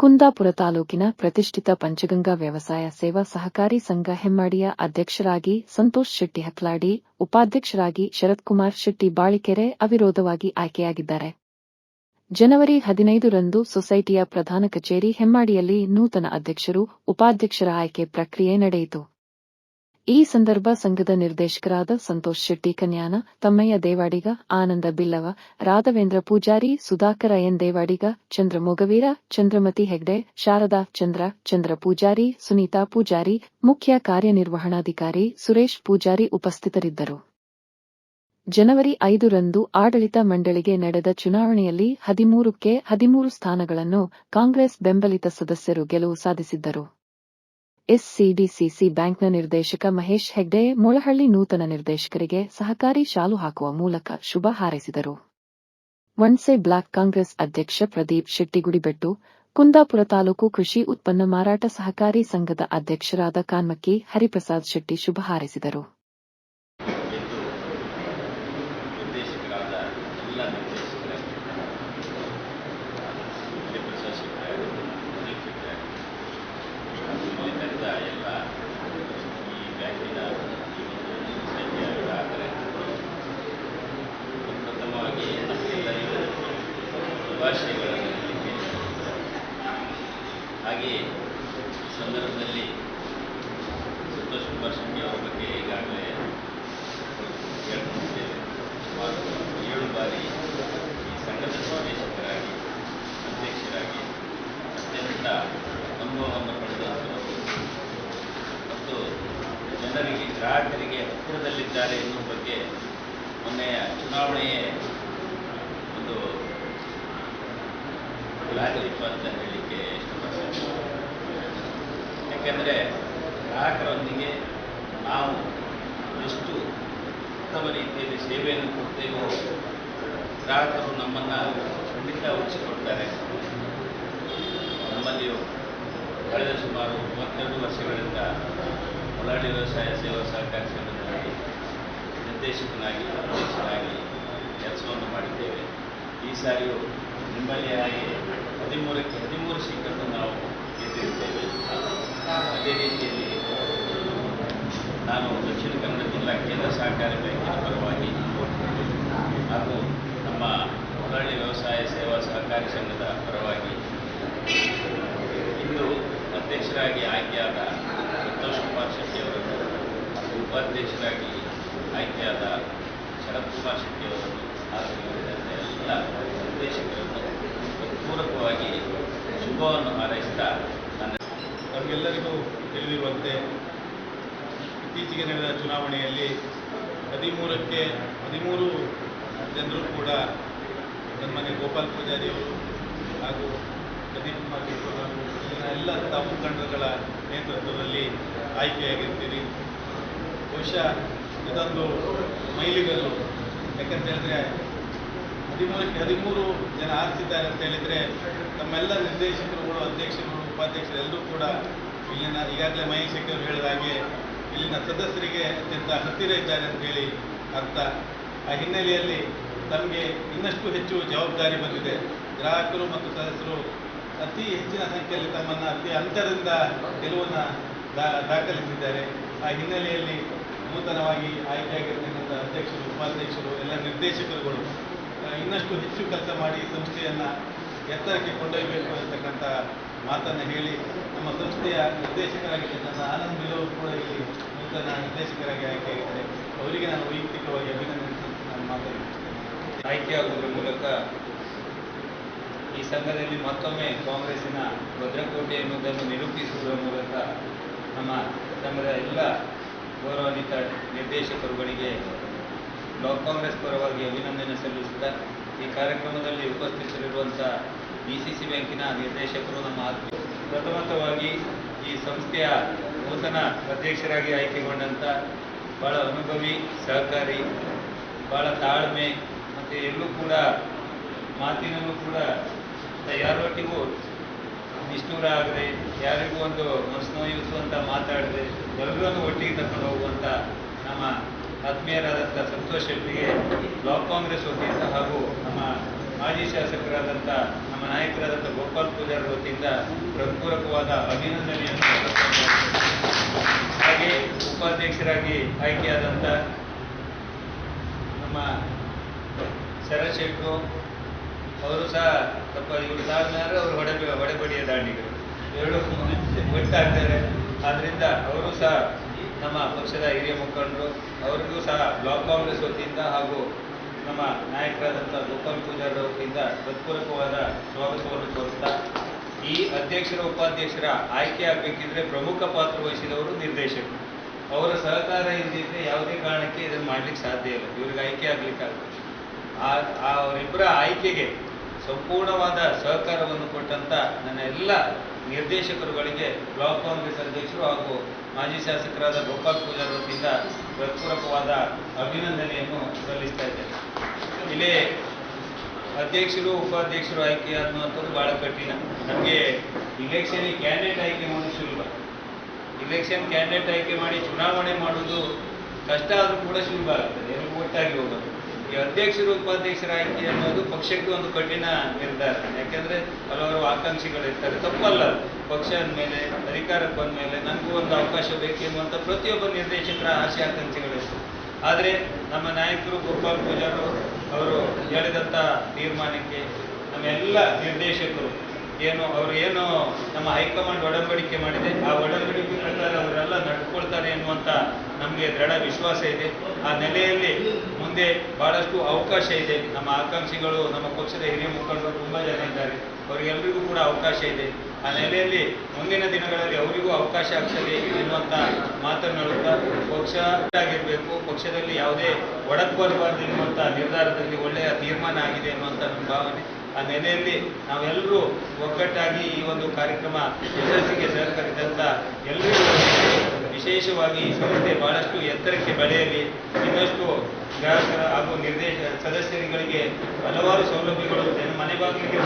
ಕುಂದಾಪುರ ತಾಲೂಕಿನ ಪ್ರತಿಷ್ಠಿತ ಪಂಚಗಂಗಾ ವ್ಯವಸಾಯ ಸೇವಾ ಸಹಕಾರಿ ಸಂಘ ಹೆಮ್ಮಾಡಿಯ ಅಧ್ಯಕ್ಷರಾಗಿ ಸಂತೋಷ್ ಶೆಟ್ಟಿ ಹಕ್ಲಾಡಿ, ಉಪಾಧ್ಯಕ್ಷರಾಗಿ ಶರತ್ಕುಮಾರ್ ಶೆಟ್ಟಿ ಬಾಳಿಕೆರೆ ಅವಿರೋಧವಾಗಿ ಆಯ್ಕೆಯಾಗಿದ್ದಾರೆ. ಜನವರಿ ಹದಿನೈದರಂದು ಸೊಸೈಟಿಯ ಪ್ರಧಾನ ಕಚೇರಿ ಹೆಮ್ಮಾಡಿಯಲ್ಲಿ ನೂತನ ಅಧ್ಯಕ್ಷರು, ಉಪಾಧ್ಯಕ್ಷರ ಆಯ್ಕೆ ಪ್ರಕ್ರಿಯೆ ನಡೆಯಿತು. ಈ ಸಂದರ್ಭ ಸಂಘದ ನಿರ್ದೇಶಕರಾದ ಸಂತೋಷ್ ಶೆಟ್ಟಿ, ಕನ್ಯಾನ, ತಮ್ಮಯ್ಯ ದೇವಾಡಿಗ, ಆನಂದ ಬಿಲ್ಲವ, ರಾಘವೇಂದ್ರ ಪೂಜಾರಿ, ಸುಧಾಕರ ಎನ್ ದೇವಾಡಿಗ ಚಂದ್ರ ಮೊಗವೀರ ಚಂದ್ರಮತಿ ಹೆಗ್ಡೆ, ಶಾರದಾ ಚಂದ್ರ ಚಂದ್ರ ಪೂಜಾರಿ, ಸುನೀತಾ ಪೂಜಾರಿ, ಮುಖ್ಯ ಕಾರ್ಯನಿರ್ವಹಣಾಧಿಕಾರಿ ಸುರೇಶ್ ಪೂಜಾರಿ ಉಪಸ್ಥಿತರಿದ್ದರು. ಜನವರಿ ಐದರಂದು ಆಡಳಿತ ಮಂಡಳಿಗೆ ನಡೆದ ಚುನಾವಣೆಯಲ್ಲಿ ಹದಿಮೂರಕ್ಕೆ ಹದಿಮೂರು ಸ್ಥಾನಗಳನ್ನು ಕಾಂಗ್ರೆಸ್ ಬೆಂಬಲಿತ ಸದಸ್ಯರು ಗೆಲುವು ಸಾಧಿಸಿದ್ದರು. ಎಸ್ಸಿಡಿಸಿಸಿ ಬ್ಯಾಂಕ್ನ ನಿರ್ದೇಶಕ ಮಹೇಶ್ ಹೆಗ್ಡೆ ಮೊಳಹಳ್ಳಿ ನೂತನ ನಿರ್ದೇಶಕರಿಗೆ ಸಹಕಾರಿ ಶಾಲು ಹಾಕುವ ಮೂಲಕ ಶುಭ ಹಾರೈಸಿದರು. ವಣ್ಸೆ ಬ್ಲಾಕ್ ಕಾಂಗ್ರೆಸ್ ಅಧ್ಯಕ್ಷ ಪ್ರದೀಪ್ ಶೆಟ್ಟಿಗುಡಿಬೆಟ್ಟು, ಕುಂದಾಪುರ ತಾಲೂಕು ಕೃಷಿ ಉತ್ಪನ್ನ ಮಾರಾಟ ಸಹಕಾರಿ ಸಂಘದ ಅಧ್ಯಕ್ಷರಾದ ಕಾನ್ಮಕ್ಕಿ ಹರಿಪ್ರಸಾದ್ ಶೆಟ್ಟಿ ಶುಭ ಹಾರೈಸಿದರು ಎಂದು ನಿರ್ದೇಶಕರಾದ ಎಲ್ಲ ನಿರ್ದೇಶಕರ ಹರಿಪ್ರಸಾದ್ ಶೆಟ್ಟರ್ ಸುನೀಲ್ ಶೆಟ್ಟರ್ ಇಲ್ಲಿ ನಡೆದ ಎಲ್ಲ ಈ ಬ್ಯಾಂಕಿನ ಈ ಒಂದು ಸೊಸೈಟಿಯ ಗ್ರಾಹಕರಿಗೆ ಪ್ರಥಮವಾಗಿ ನಮ್ಮೆಲ್ಲರಿಗೂ ಹೇಳಲಿಕ್ಕೆ ಹಾಗೆಯೇ ಸಂದರ್ಭದಲ್ಲಿ ಸಂತೋಷ್ ಕುಮಾರ್ ಶೆಟ್ಟಿ ಅವರ ಬಗ್ಗೆ ಈಗಾಗಲೇ ಹೇಳ್ಕೊಂಡಿದ್ದೇವೆ ಸುಮಾರು ಏಳು ಬಾರಿ ಈ ಸಂಘದ ನಿರ್ದೇಶಕರಾಗಿ ಅಧ್ಯಕ್ಷರಾಗಿ, ಅತ್ಯಂತ ಅನುಭವವನ್ನು ಪಡೆದಂಥವರು. ಮತ್ತು ಜನರಿಗೆ, ಗ್ರಾಹಕರಿಗೆ ಹತ್ತಿರದಲ್ಲಿದ್ದಾರೆ ಎನ್ನುವ ಬಗ್ಗೆ ಮೊನ್ನೆಯ ಚುನಾವಣೆಯೇ ಒಂದು ಲಾಜಿಕ್ ಅಂತ ಹೇಳಲಿಕ್ಕೆ ಇಷ್ಟಪಡ್ತೇನೆ. ಯಾಕೆಂದರೆ ಗ್ರಾಹಕರೊಂದಿಗೆ ನಾವು ಎಷ್ಟು ಉತ್ತಮ ರೀತಿಯಲ್ಲಿ ಸೇವೆಯನ್ನು ಕೊಡ್ತೇವೋ ಗ್ರಾಹಕರು ನಮ್ಮನ್ನು ಖಂಡಿತ ಉಳಿಸಿಕೊಡ್ತಾರೆ. ನಮ್ಮಲ್ಲಿಯೂ ಕಳೆದ ಸುಮಾರು ಮೂವತ್ತೆರಡು ವರ್ಷಗಳಿಂದ ಹೊಲಾಡಿ ವ್ಯವಸಾಯ, ಸೇವಾ ಸಹಕಾರಿ ಸಂಘದಲ್ಲಿ ನಿರ್ದೇಶಕನಾಗಿ, ಅಧ್ಯಕ್ಷನಾಗಿ ಕೆಲಸವನ್ನು ಮಾಡಿದ್ದೇವೆ. ಈ ಸಾರಿಯು ನಿಮ್ಮಲ್ಲಿ ಹಾಗೆ ಹದಿಮೂರಕ್ಕೆ ಹದಿಮೂರು ಸೀಟನ್ನು ನಾವು ಗೆದ್ದಿರುತ್ತೇವೆ. ಅದೇ ರೀತಿಯಲ್ಲಿ ನಾನು ದಕ್ಷಿಣ ಕನ್ನಡ ಜಿಲ್ಲಾ ಕೇಂದ್ರ ಸಹಕಾರಿ ಬ್ಯಾಂಕಿನ ಪರವಾಗಿ ಹಾಗೂ ನಮ್ಮ ಹೊರಳ್ಳಿ ವ್ಯವಸಾಯ ಸೇವಾ ಸಹಕಾರಿ ಸಂಘದ ಪರವಾಗಿ ಇಂದು ಅಧ್ಯಕ್ಷರಾಗಿ ಆಯ್ಕೆಯಾದ ಸಂತೋಷ್ ಕುಮಾರ್ ಶೆಟ್ಟಿ ಅವರನ್ನು ಹಾಗೂ ಉಪಾಧ್ಯಕ್ಷರಾಗಿ ಆಯ್ಕೆಯಾದ ಶರತ್ ಕುಮಾರ್ ಶೆಟ್ಟಿ ಅವರನ್ನು ಹಾಗೂ ಎಲ್ಲ ನಿರ್ದೇಶಕರನ್ನು ಪೂರಕವಾಗಿ ಶುಭವನ್ನು ಹಾರೈಸ್ತಾ ನನ್ನ ನಮಗೆಲ್ಲರಿಗೂ ತಿಳಿದಿರುವಂತೆ ಇತ್ತೀಚೆಗೆ ನಡೆದ ಚುನಾವಣೆಯಲ್ಲಿ ಹದಿಮೂರಕ್ಕೆ ಹದಿಮೂರು ಜನರು ಕೂಡ ನಮ್ಮನೆ ಗೋಪಾಲ್ ಪೂಜಾರಿಯವರು ಹಾಗೂ ಪ್ರದೀಪ್ ಕುಮಾರ್ ಇಲ್ಲಿನ ಎಲ್ಲ ತಾವು ಮುಖಂಡರುಗಳ ನೇತೃತ್ವದಲ್ಲಿ ಆಯ್ಕೆಯಾಗಿರ್ತೀರಿ. ಬಹುಶಃ ಇದೊಂದು ಮೈಲಿಗಲ್ಲು. ಯಾಕಂತ ಹೇಳಿದ್ರೆ ಹದಿಮೂರಕ್ಕೆ ಹದಿಮೂರು ಜನ ಆರಿಸಿದ್ದಾರೆ ಅಂತ ಹೇಳಿದರೆ ತಮ್ಮೆಲ್ಲ ನಿರ್ದೇಶಕರುಗಳು ಅಧ್ಯಕ್ಷರು ಉಪಾಧ್ಯಕ್ಷರು ಎಲ್ಲರೂ ಕೂಡ ಇಲ್ಲಿನ ಈಗಾಗಲೇ ಮಹೇಶ್ ಶೆಟ್ಟಿ ಹೇಳಿದ ಹಾಗೆ ಇಲ್ಲಿನ ಸದಸ್ಯರಿಗೆ ಅತ್ಯಂತ ಹತ್ತಿರ ಇದ್ದಾರೆ ಅಂತ ಹೇಳಿ ಅರ್ಥ. ಆ ಹಿನ್ನೆಲೆಯಲ್ಲಿ ತಮಗೆ ಇನ್ನಷ್ಟು ಹೆಚ್ಚು ಜವಾಬ್ದಾರಿ ಬಂದಿದೆ. ಗ್ರಾಹಕರು ಮತ್ತು ಸದಸ್ಯರು ಅತಿ ಹೆಚ್ಚಿನ ಸಂಖ್ಯೆಯಲ್ಲಿ ತಮ್ಮನ್ನು ಅತಿ ಅಂತರದಿಂದ ಗೆಲುವನ್ನು ದಾಖಲಿಸಿದ್ದಾರೆ. ಆ ಹಿನ್ನೆಲೆಯಲ್ಲಿ ನೂತನವಾಗಿ ಆಯ್ಕೆಯಾಗಿರ್ತಕ್ಕಂಥ ಅಧ್ಯಕ್ಷರು, ಉಪಾಧ್ಯಕ್ಷರು, ಎಲ್ಲ ನಿರ್ದೇಶಕರುಗಳು ಇನ್ನಷ್ಟು ಹೆಚ್ಚು ಕೆಲಸ ಮಾಡಿ ಸಂಸ್ಥೆಯನ್ನು ಎತ್ತರಕ್ಕೆ ಕೊಂಡೊಯ್ಯಬೇಕು ಅಂತಕ್ಕಂಥ ಮಾತನ್ನು ಹೇಳಿ ನಮ್ಮ ಸಂಸ್ಥೆಯ ನಿರ್ದೇಶಕರಾಗಿರ್ತಕ್ಕಂಥ ಆನಂದ್ ಬಿಲೋ ಕೂಡ ಇಲ್ಲಿ ನೂತನ ನಿರ್ದೇಶಕರಾಗಿ ಆಯ್ಕೆಯಾಗಿದ್ದಾರೆ ಅವರಿಗೆ ನಾನು ವೈಯಕ್ತಿಕವಾಗಿ ಅಭಿನಂದನೆ ನಾನು ಮಾತಾಡುತ್ತೇನೆ ಆಯ್ಕೆಯಾಗುವುದರ ಮೂಲಕ ಈ ಸಂಘದಲ್ಲಿ ಮತ್ತೊಮ್ಮೆ ಕಾಂಗ್ರೆಸ್ಸಿನ ಭದ್ರಕೋಟೆ ಎನ್ನುವುದನ್ನು ನಿರೂಪಿಸುವುದರ ಮೂಲಕ ನಮ್ಮ ಸಂಘದ ಎಲ್ಲ ಗೌರವಾನ್ವಿತ ನಿರ್ದೇಶಕರುಗಳಿಗೆ ಬ್ಲಾಕ್ ಕಾಂಗ್ರೆಸ್ ಪರವಾಗಿ ಅಭಿನಂದನೆ ಸಲ್ಲಿಸುತ್ತಾ ಈ ಕಾರ್ಯಕ್ರಮದಲ್ಲಿ ಉಪಸ್ಥಿತರಿರುವಂಥ ಡಿ ಬ್ಯಾಂಕಿನ ನಿರ್ದೇಶಕರು ನಮ್ಮ ಆತ್ಮ ಪ್ರಥಮತವಾಗಿ ಈ ಸಂಸ್ಥೆಯ ನೂತನ ಅಧ್ಯಕ್ಷರಾಗಿ ಆಯ್ಕೆಗೊಂಡಂತ ಭಾಳ ಅನುಭವಿ, ಸಹಕಾರಿ, ಬಹಳ ತಾಳ್ಮೆ ಮತ್ತು ಎಲ್ಲೂ ಕೂಡ ಮಾತಿನಲ್ಲೂ ಕೂಡ ಯಾರೊಟ್ಟಿಗೂ ನಿಷ್ಠೂರ ಆಗದೆ, ಯಾರಿಗೂ ಒಂದು ಮನಸ್ಸು ನೋಯಿಸುವಂತ ಮಾತಾಡದೆ, ಎಲ್ಲರನ್ನು ಒಟ್ಟಿಗೆ ತಕೊಂಡು ಹೋಗುವಂಥ ನಮ್ಮ ಆತ್ಮೀಯರಾದಂಥ ಸಂತೋಷ್ ಶೆಟ್ಟಿಗೆ ಬ್ಲಾಕ್ ಕಾಂಗ್ರೆಸ್ ವತಿಯಿಂದ ಹಾಗೂ ನಮ್ಮ ಮಾಜಿ ಶಾಸಕರಾದಂಥ ನಮ್ಮ ನಾಯಕರಾದಂಥ ಗೋಪಾಲ್ ಪೂಜಾರ್ ವತಿಯಿಂದ ಹೃತ್ಪೂರ್ವಕವಾದ ಅಭಿನಂದನೆಯನ್ನು. ಹಾಗೆ ಉಪಾಧ್ಯಕ್ಷರಾಗಿ ಆಯ್ಕೆಯಾದಂಥ ನಮ್ಮ ಶರತ್ ಶೆಟ್ಟು, ಅವರು ಸಹ ತಪ್ಪ ಇವರು ತಾಳ್ಮೆಯಾದ್ರೆ ಅವರು ಹೊಡೆ ಹೊಡೆಬಡಿಯ ದಾಂಡಿಗರು ಎರಡು ಒಟ್ಟಾಗ್ತಾರೆ ಆದ್ದರಿಂದ ಅವರು ಸಹ ನಮ್ಮ ಪಕ್ಷದ ಹಿರಿಯ ಮುಖಂಡರು, ಅವರಿಗೂ ಸಹ ಬ್ಲಾಕ್ ಕಾಂಗ್ರೆಸ್ ವತಿಯಿಂದ ಹಾಗೂ ನಮ್ಮ ನಾಯಕರಾದಂಥ ಗೋಪಾಲ್ ಪೂಜಾರ್ ವತಿಯಿಂದ ಹೃತ್ಪೂರ್ವಕವಾದ ಸ್ವಾಗತವನ್ನು ಕೋರುತ್ತಾ, ಈ ಅಧ್ಯಕ್ಷರ, ಉಪಾಧ್ಯಕ್ಷರ ಆಯ್ಕೆ ಆಗಬೇಕಿದ್ರೆ ಪ್ರಮುಖ ಪಾತ್ರ ವಹಿಸಿದವರು ನಿರ್ದೇಶಕರು. ಅವರ ಸಹಕಾರ ಇಲ್ಲದಿದ್ದರೆ ಯಾವುದೇ ಕಾರಣಕ್ಕೆ ಇದನ್ನು ಮಾಡ್ಲಿಕ್ಕೆ ಸಾಧ್ಯ ಇಲ್ಲ. ಇವ್ರಿಗೆ ಆಯ್ಕೆ ಆಗ್ಲಿಕ್ಕಾಗುತ್ತೆ ಆ ಅವರಿಬ್ಬರ ಆಯ್ಕೆಗೆ ಸಂಪೂರ್ಣವಾದ ಸಹಕಾರವನ್ನು ಕೊಟ್ಟಂತ ನನ್ನ ಎಲ್ಲ ನಿರ್ದೇಶಕರುಗಳಿಗೆ ಬ್ಲಾಕ್ ಕಾಂಗ್ರೆಸ್ ಅಧ್ಯಕ್ಷರು ಹಾಗೂ ಮಾಜಿ ಶಾಸಕರಾದ ಗೋಪಾಲ್ ಪೂಜಾರ್ ವತಿಯಿಂದ ಹೃತ್ಪೂರ್ವಕವಾದ ಅಭಿನಂದನೆಯನ್ನು ಸಲ್ಲಿಸ್ತಾ ಇದ್ದೇನೆ. ಇಲ್ಲಿ ಅಧ್ಯಕ್ಷರು, ಉಪಾಧ್ಯಕ್ಷರು ಆಯ್ಕೆ ಅನ್ನುವಂಥದ್ದು ಬಹಳ ಕಠಿಣ. ನಮಗೆ ಇಲೆಕ್ಷನ್ ಕ್ಯಾಂಡಿಡೇಟ್ ಆಯ್ಕೆ ಮಾಡೋದು ಸುಲಭ. ಇಲೆಕ್ಷನ್ ಕ್ಯಾಂಡಿಡೇಟ್ ಆಯ್ಕೆ ಮಾಡಿ ಚುನಾವಣೆ ಮಾಡೋದು ಕಷ್ಟ ಆದರೂ ಕೂಡ ಸುಲಭ ಆಗ್ತದೆ ಎಲ್ಲರೂ ಒಟ್ಟಾಗಿ ಹೋಗೋದು. ಈ ಅಧ್ಯಕ್ಷರು ಉಪಾಧ್ಯಕ್ಷರ ಆಯ್ಕೆ ಅನ್ನೋದು ಪಕ್ಷಕ್ಕೆ ಒಂದು ಕಠಿಣ ನಿರ್ಧಾರ. ಯಾಕೆಂದ್ರೆ ಹಲವಾರು ಆಕಾಂಕ್ಷಿಗಳಿರ್ತಾರೆ. ತಪ್ಪಲ್ಲ ಅದು. ಪಕ್ಷ ಅಂದಮೇಲೆ, ಅಧಿಕಾರಕ್ಕೆ ಬಂದ ಮೇಲೆ ನನಗೂ ಒಂದು ಅವಕಾಶ ಬೇಕು ಎನ್ನುವಂಥ ಪ್ರತಿಯೊಬ್ಬ ನಿರ್ದೇಶಕರ ಆಸೆ ಆಕಾಂಕ್ಷೆಗಳಿರ್ತವೆ ಆದರೆ ನಮ್ಮ ನಾಯಕರು ಗೋಪಾಲ್ ಪೂಜಾರು ಅವರು ಹೇಳಿದಂಥ ತೀರ್ಮಾನಕ್ಕೆ ನಮ್ಮೆಲ್ಲ ನಿರ್ದೇಶಕರು ಏನು, ಅವರು ಏನು ನಮ್ಮ ಹೈಕಮಾಂಡ್ ಒಡಂಬಡಿಕೆ ಮಾಡಿದೆ, ಆ ಒಡಂಬಡಿಕೆ ಪ್ರಕಾರ ಅವರೆಲ್ಲ ನಡ್ಕೊಳ್ತಾರೆ ಎನ್ನುವಂತ ನಮಗೆ ದೃಢ ವಿಶ್ವಾಸ ಇದೆ. ಆ ನೆಲೆಯಲ್ಲಿ ಮುಂದೆ ಬಹಳಷ್ಟು ಅವಕಾಶ ಇದೆ. ನಮ್ಮ ಆಕಾಂಕ್ಷಿಗಳು, ನಮ್ಮ ಪಕ್ಷದ ಹಿರಿಯ ಮುಖಂಡರು ತುಂಬಾ ಜನ ಇದ್ದಾರೆ. ಅವರಿಗೆಲ್ಲರಿಗೂ ಕೂಡ ಅವಕಾಶ ಇದೆ. ಆ ನೆಲೆಯಲ್ಲಿ ಮುಂದಿನ ದಿನಗಳಲ್ಲಿ ಅವರಿಗೂ ಅವಕಾಶ ಆಗ್ತದೆ ಎನ್ನುವಂತ ಮಾತನ್ನು ಹೇಳುತ್ತಾ, ಪಕ್ಷ ಆಗಿರಬೇಕು, ಪಕ್ಷದಲ್ಲಿ ಯಾವುದೇ ಒಡಕು ಬರಬಾರ್ದು ಎನ್ನುವಂತ ನಿರ್ಧಾರದಲ್ಲಿ ಒಳ್ಳೆಯ ತೀರ್ಮಾನ ಆಗಿದೆ ಎನ್ನುವಂತ ನಮ್ಮ ಭಾವನೆ. ಆ ನೆಲೆಯಲ್ಲಿ ನಾವೆಲ್ಲರೂ ಒಗ್ಗಟ್ಟಾಗಿ ಈ ಒಂದು ಕಾರ್ಯಕ್ರಮ ಯಶಸ್ಸಿಗೆ ಸಹಕರಿಸಿದಂತ ಎಲ್ಲರಿಗೂ ವಿಶೇಷವಾಗಿ ಈ ಸಂಸ್ಥೆ ಬಹಳಷ್ಟು ಎತ್ತರಕ್ಕೆ ಬೆಳೆಯಲಿ ಇನ್ನಷ್ಟು ಗ್ರಾಹಕರ ಹಾಗೂ ನಿರ್ದೇಶ, ಸದಸ್ಯರುಗಳಿಗೆ ಹಲವಾರು ಸೌಲಭ್ಯಗಳು ಮನೆ ಬಾಗಿಲಿಗೆ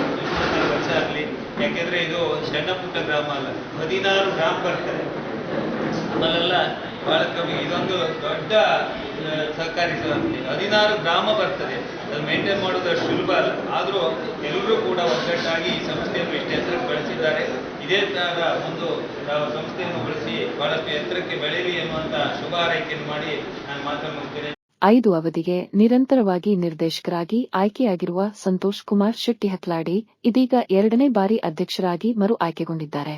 ವರ್ಷ ಆಗಲಿ. ಯಾಕೆಂದ್ರೆ ಇದು ಸಣ್ಣ ಪುಟ್ಟ ಗ್ರಾಮ ಅಲ್ಲ. ಹದಿನಾರು ಗ್ರಾಮ ಬರ್ತದೆ ನಮ್ಮಲ್ಲೆಲ್ಲ ಬಹಳ ಕಮ್ಮಿ. ಇದೊಂದು ದೊಡ್ಡ ಆ, ಸಹಕಾರಿ ಸಂಸ್ಥೆ ಹದಿನಾರು ಗ್ರಾಮ ಬರ್ತದೆ. ಅದು ಮೇಂಟೈನ್ ಮಾಡೋದು ಸುಲಭ ಅಲ್ಲ. ಆದರೂ ಎಲ್ಲರೂ ಕೂಡ ಒಗ್ಗಟ್ಟಾಗಿ ಈ ಸಂಸ್ಥೆಯನ್ನು ಇಷ್ಟು ಎತ್ತರಕ್ಕೆ ಬೆಳೆಸಿದ್ದಾರೆ. ಇದೇ ಥರ ಒಂದು ಸಂಸ್ಥೆಯನ್ನು ಬಳಸಿ ಬಹಳಷ್ಟು ಎತ್ತರಕ್ಕೆ ಬೆಳೆಯಲಿ ಎನ್ನುವಂತ ಶುಭ ಹಾರೈಕೆಯನ್ನು ಮಾಡಿ ನಾನು ಮಾತನಾಡುತ್ತೇನೆ ಐದು ಅವಧಿಗೆ ನಿರಂತರವಾಗಿ ನಿರ್ದೇಶಕರಾಗಿ ಆಯ್ಕೆಯಾಗಿರುವ ಸಂತೋಷ್ ಕುಮಾರ್ ಶೆಟ್ಟಿ ಹಕ್ಲಾಡಿ ಇದೀಗ ಎರಡನೇ ಬಾರಿ ಅಧ್ಯಕ್ಷರಾಗಿ ಮರು ಆಯ್ಕೆಗೊಂಡಿದ್ದಾರೆ.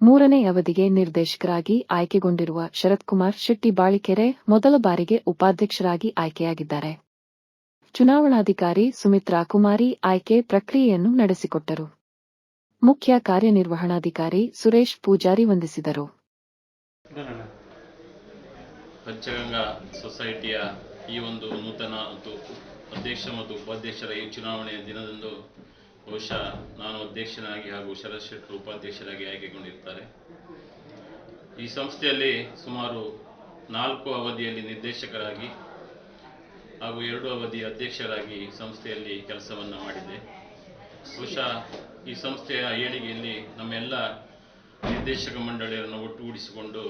ಮೂರನೇ ಅವಧಿಗೆ ನಿರ್ದೇಶಕರಾಗಿ ಆಯ್ಕೆಗೊಂಡಿರುವ ಶರತ್ ಕುಮಾರ್ ಶೆಟ್ಟಿ ಬಾಳಿಕೆರೆ ಮೊದಲ ಬಾರಿಗೆ ಉಪಾಧ್ಯಕ್ಷರಾಗಿ ಆಯ್ಕೆಯಾಗಿದ್ದಾರೆ. ಚುನಾವಣಾಧಿಕಾರಿ ಸುಮಿತ್ರಾ ಕುಮಾರಿ ಆಯ್ಕೆ ಪ್ರಕ್ರಿಯೆಯನ್ನು ನಡೆಸಿಕೊಟ್ಟರು. ಮುಖ್ಯ ಕಾರ್ಯನಿರ್ವಹಣಾಧಿಕಾರಿ ಸುರೇಶ್ ಪೂಜಾರಿ ವಂದಿಸಿದರು. ಪಂಚಗಂಗಾ ಸೊಸೈಟಿಯ ಈ ಒಂದು ನೂತನ ಅಧ್ಯಕ್ಷ ಮತ್ತು ಉಪಾಧ್ಯಕ್ಷರ ಈ ಚುನಾವಣೆಯ ದಿನದಂದು ಬಹುಶಃ ನಾನು ಅಧ್ಯಕ್ಷನಾಗಿ ಹಾಗೂ ಶರತ್ ಶೆಟ್ಟರು ಉಪಾಧ್ಯಕ್ಷರಾಗಿ ಆಯ್ಕೆಗೊಂಡಿರ್ತಾರೆ. ಈ ಸಂಸ್ಥೆಯಲ್ಲಿ ಸುಮಾರು ನಾಲ್ಕು ಅವಧಿಯಲ್ಲಿ ನಿರ್ದೇಶಕರಾಗಿ ಹಾಗೂ ಎರಡು ಅವಧಿ ಅಧ್ಯಕ್ಷರಾಗಿ ಸಂಸ್ಥೆಯಲ್ಲಿ ಕೆಲಸವನ್ನು ಮಾಡಿದೆ. ಬಹುಶಃ ಈ ಸಂಸ್ಥೆಯ ಏಳಿಗೆಯಲ್ಲಿ ನಮ್ಮೆಲ್ಲ ನಿರ್ದೇಶಕ ಮಂಡಳಿಯನ್ನು ಒಟ್ಟುಗೂಡಿಸಿಕೊಂಡು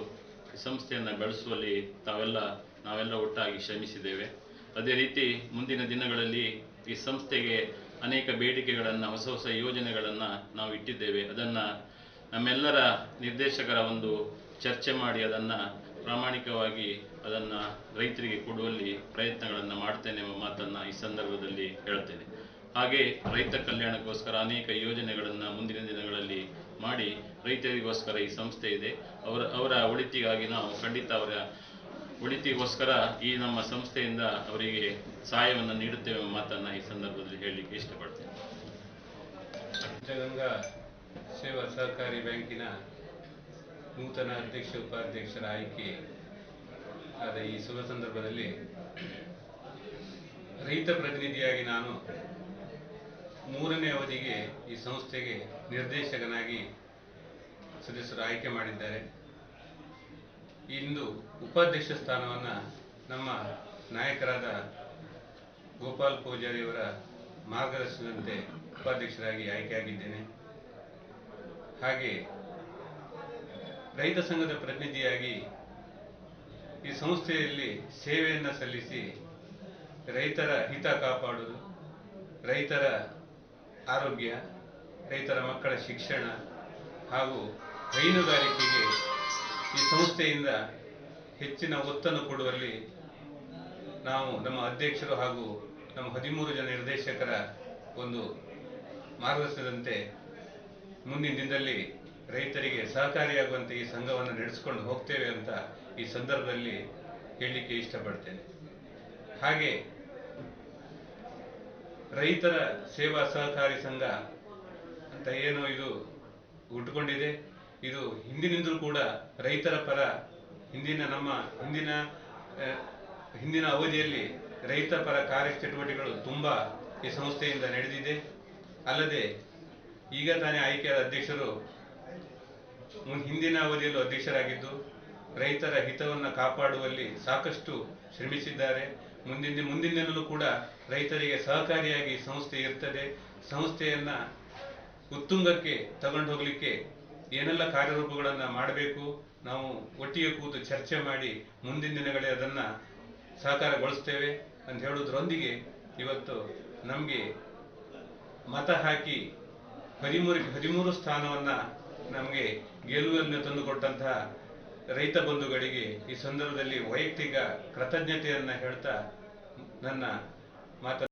ಈ ಸಂಸ್ಥೆಯನ್ನು ಬೆಳೆಸುವಲ್ಲಿ ತಾವೆಲ್ಲ, ನಾವೆಲ್ಲ ಒಟ್ಟಾಗಿ ಶ್ರಮಿಸಿದ್ದೇವೆ. ಅದೇ ರೀತಿ ಮುಂದಿನ ದಿನಗಳಲ್ಲಿ ಈ ಸಂಸ್ಥೆಗೆ ಅನೇಕ ಬೇಡಿಕೆಗಳನ್ನು, ಹೊಸ ಹೊಸ ಯೋಜನೆಗಳನ್ನು ನಾವು ಇಟ್ಟಿದ್ದೇವೆ. ಅದನ್ನು ನಮ್ಮೆಲ್ಲರ ನಿರ್ದೇಶಕರ ಒಂದು ಚರ್ಚೆ ಮಾಡಿ ಅದನ್ನು ಪ್ರಾಮಾಣಿಕವಾಗಿ ಅದನ್ನು ರೈತರಿಗೆ ಕೊಡುವಲ್ಲಿ ಪ್ರಯತ್ನಗಳನ್ನು ಮಾಡ್ತೇನೆ ಎಂಬ ಮಾತನ್ನು ಈ ಸಂದರ್ಭದಲ್ಲಿ ಹೇಳ್ತೇನೆ. ಹಾಗೆ ರೈತ ಕಲ್ಯಾಣಕ್ಕೋಸ್ಕರ ಅನೇಕ ಯೋಜನೆಗಳನ್ನು ಮುಂದಿನ ದಿನಗಳಲ್ಲಿ ಮಾಡಿ ರೈತರಿಗೋಸ್ಕರ ಈ ಸಂಸ್ಥೆ ಇದೆ. ಅವರ ಅವರ ಒಳಿತಿಗಾಗಿ ನಾವು ಖಂಡಿತ ಅವರ ಒಳಿತಿಗೋಸ್ಕರ ಈ ನಮ್ಮ ಸಂಸ್ಥೆಯಿಂದ ಅವರಿಗೆ ಸಹಾಯವನ್ನು ನೀಡುತ್ತೇವೆ ಮಾತನ್ನು ಈ ಸಂದರ್ಭದಲ್ಲಿ ಹೇಳಲಿಕ್ಕೆ ಇಷ್ಟಪಡ್ತೇನೆ. ಪಂಚಗಂಗಾ ಸೇವಾ ಸಹಕಾರಿ ಬ್ಯಾಂಕಿನ ನೂತನ ಅಧ್ಯಕ್ಷ, ಉಪಾಧ್ಯಕ್ಷರ ಆಯ್ಕೆ ಆದ ಈ ಶುಭ ಸಂದರ್ಭದಲ್ಲಿ ರೈತ ಪ್ರತಿನಿಧಿಯಾಗಿ ನಾನು ಮೂರನೇ ಅವಧಿಗೆ ಈ ಸಂಸ್ಥೆಗೆ ನಿರ್ದೇಶಕನಾಗಿ ಸದಸ್ಯರು ಆಯ್ಕೆ ಮಾಡಿದ್ದಾರೆ. ಇಂದು ಉಪಾಧ್ಯಕ್ಷ ಸ್ಥಾನವನ್ನು ನಮ್ಮ ನಾಯಕರಾದ ಗೋಪಾಲ್ ಪೂಜಾರಿಯವರ ಮಾರ್ಗದರ್ಶನದಂತೆ ಉಪಾಧ್ಯಕ್ಷರಾಗಿ ಆಯ್ಕೆಯಾಗಿದ್ದೇನೆ. ಹಾಗೆ ರೈತ ಸಂಘದ ಪ್ರತಿನಿಧಿಯಾಗಿ ಈ ಸಂಸ್ಥೆಯಲ್ಲಿ ಸೇವೆಯನ್ನು ಸಲ್ಲಿಸಿ ರೈತರ ಹಿತ ಕಾಪಾಡುವುದು, ರೈತರ ಆರೋಗ್ಯ, ರೈತರ ಮಕ್ಕಳ ಶಿಕ್ಷಣ ಹಾಗೂ ಹೈನುಗಾರಿಕೆಗೆ ಈ ಸಂಸ್ಥೆಯಿಂದ ಹೆಚ್ಚಿನ ಒತ್ತನ್ನು ಕೊಡುವಲ್ಲಿ ನಾವು ನಮ್ಮ ಅಧ್ಯಕ್ಷರು ಹಾಗೂ ನಮ್ಮ ಹದಿಮೂರು ಜನ ನಿರ್ದೇಶಕರ ಒಂದು ಮಾರ್ಗದರ್ಶನದಂತೆ ಮುಂದಿನ ದಿನದಲ್ಲಿ ರೈತರಿಗೆ ಸಹಕಾರಿಯಾಗುವಂತೆ ಈ ಸಂಘವನ್ನು ನಡೆಸಿಕೊಂಡು ಹೋಗ್ತೇವೆ ಅಂತ ಈ ಸಂದರ್ಭದಲ್ಲಿ ಹೇಳಲಿಕ್ಕೆ ಇಷ್ಟಪಡ್ತೇನೆ. ಹಾಗೆ ರೈತರ ಸೇವಾ ಸಹಕಾರಿ ಸಂಘ ಅಂತ ಏನು ಇದು ಹುಟ್ಟುಕೊಂಡಿದೆ ಇದು ಹಿಂದಿನಿಂದಲೂ ಕೂಡ ರೈತರ ಪರ ಹಿಂದಿನ ನಮ್ಮ, ಹಿಂದಿನ ಹಿಂದಿನ ಅವಧಿಯಲ್ಲಿ ರೈತ ಪರ ಕಾರ್ಯಚಟುವಟಿಕೆಗಳು ತುಂಬಾ ಈ ಸಂಸ್ಥೆಯಿಂದ ನಡೆದಿದೆ. ಅಲ್ಲದೆ ಈಗ ತಾನೇ ಆಯ್ಕೆಯಾದ ಅಧ್ಯಕ್ಷರು ಹಿಂದಿನ ಅವಧಿಯಲ್ಲೂ ಅಧ್ಯಕ್ಷರಾಗಿದ್ದು, ರೈತರ ಹಿತವನ್ನು ಕಾಪಾಡುವಲ್ಲಿ ಸಾಕಷ್ಟು ಶ್ರಮಿಸಿದ್ದಾರೆ. ಮುಂದಿನ ಮುಂದಿನಲ್ಲೂ ಕೂಡ ರೈತರಿಗೆ ಸಹಕಾರಿಯಾಗಿ ಸಂಸ್ಥೆ ಇರ್ತದೆ. ಸಂಸ್ಥೆಯನ್ನ ಉತ್ತುಂಗಕ್ಕೆ ತಗೊಂಡು ಹೋಗ್ಲಿಕ್ಕೆ ಏನೆಲ್ಲ ಕಾರ್ಯರೂಪಗಳನ್ನು ಮಾಡಬೇಕು, ನಾವು ಒಟ್ಟಿಗೆ ಕೂತು ಚರ್ಚೆ ಮಾಡಿ ಮುಂದಿನ ದಿನಗಳಲ್ಲಿ ಅದನ್ನ ಸಹಕಾರಗೊಳಿಸ್ತೇವೆ ಅಂತ ಹೇಳುವುದರೊಂದಿಗೆ ಇವತ್ತು ನಮಗೆ ಮತ ಹಾಕಿ ಹದಿಮೂರಕ್ಕೆ ಹದಿಮೂರು ಸ್ಥಾನವನ್ನ ನಮಗೆ ಗೆಲುವನ್ನು ತಂದುಕೊಟ್ಟಂತಹ ರೈತ ಬಂಧುಗಳಿಗೆ ಈ ಸಂದರ್ಭದಲ್ಲಿ ವೈಯಕ್ತಿಕ ಕೃತಜ್ಞತೆಯನ್ನು ಹೇಳ್ತಾ ನನ್ನ ಮಾತನ್ನು